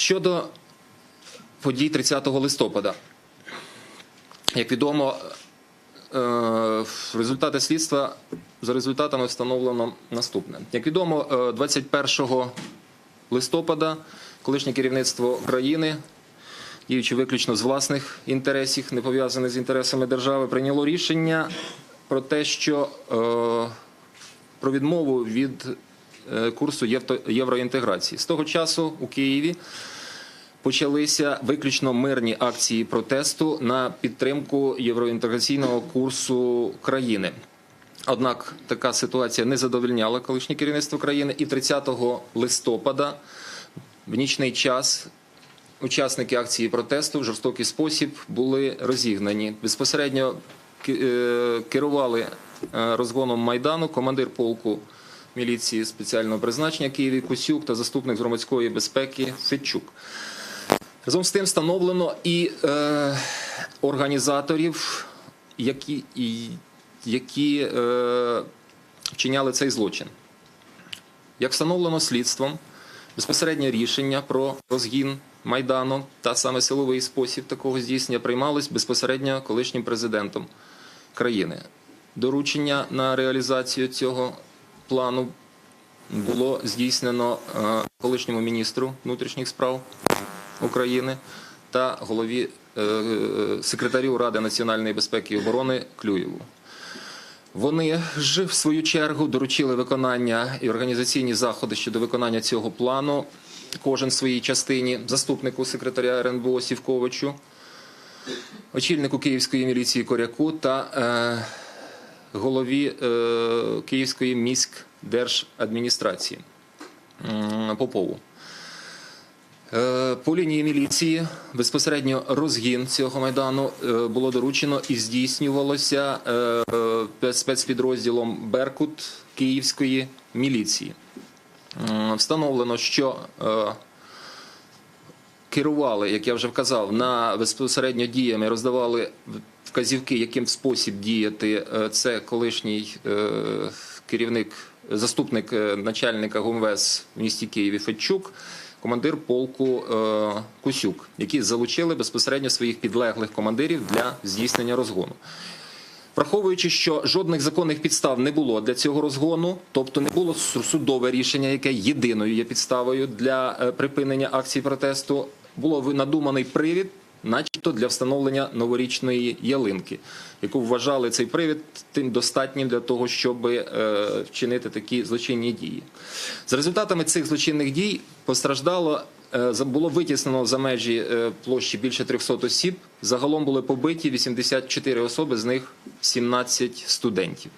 Щодо подій 30 листопада, як відомо, е, результати слідства за результатами встановлено наступне. Як відомо, е, 21 листопада колишнє керівництво країни, діючи виключно з власних інтересів, не пов'язаних з інтересами держави, прийняло рішення про те, що е, про відмову від е, курсу євроінтеграції. З того часу у Києві почалися виключно мирні акції протесту на підтримку євроінтеграційного курсу країни. Однак така ситуація не задовольняла колишнє керівництво країни, і 30 листопада в нічний час учасники акції протесту в жорстокий спосіб були розігнані. Безпосередньо е, керували е, розгоном майдану командир полку міліції спеціального призначення Києві Кусюк та заступник громадської безпеки Федчук. Разом з тим встановлено і е, організаторів, які, і, які е, вчиняли цей злочин. Як встановлено слідством, безпосереднє рішення про розгін Майдану та саме силовий спосіб такого здійснення приймалось безпосередньо колишнім президентом країни. Доручення на реалізацію цього плану було здійснено е, колишньому міністру внутрішніх справ України та голові е, секретарю Ради національної безпеки і оборони Клюєву. Вони ж в свою чергу доручили виконання і організаційні заходи щодо виконання цього плану. Кожен своїй частині заступнику секретаря РНБО Сівковичу, очільнику Київської міліції Коряку та е, голові е, Київської міськдержадміністрації Попову. Е, По лінії міліції безпосередньо розгін цього майдану е, було доручено і здійснювалося спецпідрозділом Беркут Київської міліції. Встановлено, що керували, як я вже вказав, на безпосередньо діями, роздавали вказівки, яким спосіб діяти. Е, Це колишній е, керівник, заступник е, начальника ГУМВС в місті Києві Федчук, командир полку Кусюк, які залучили безпосередньо своїх підлеглих командирів для здійснення розгону. Враховуючи, що жодних законних підстав не було для цього розгону, тобто не було судове рішення, яке єдиною є підставою для припинення акцій протесту, було надуманий привід, начебто для встановлення новорічної ялинки, яку вважали цей привід тим достатнім для того, щоб е, вчинити такі злочинні дії. За результатами цих злочинних дій постраждало. е, Було витіснено за межі е, площі більше 300 осіб. Загалом були побиті 84 особи, з них 17 студентів.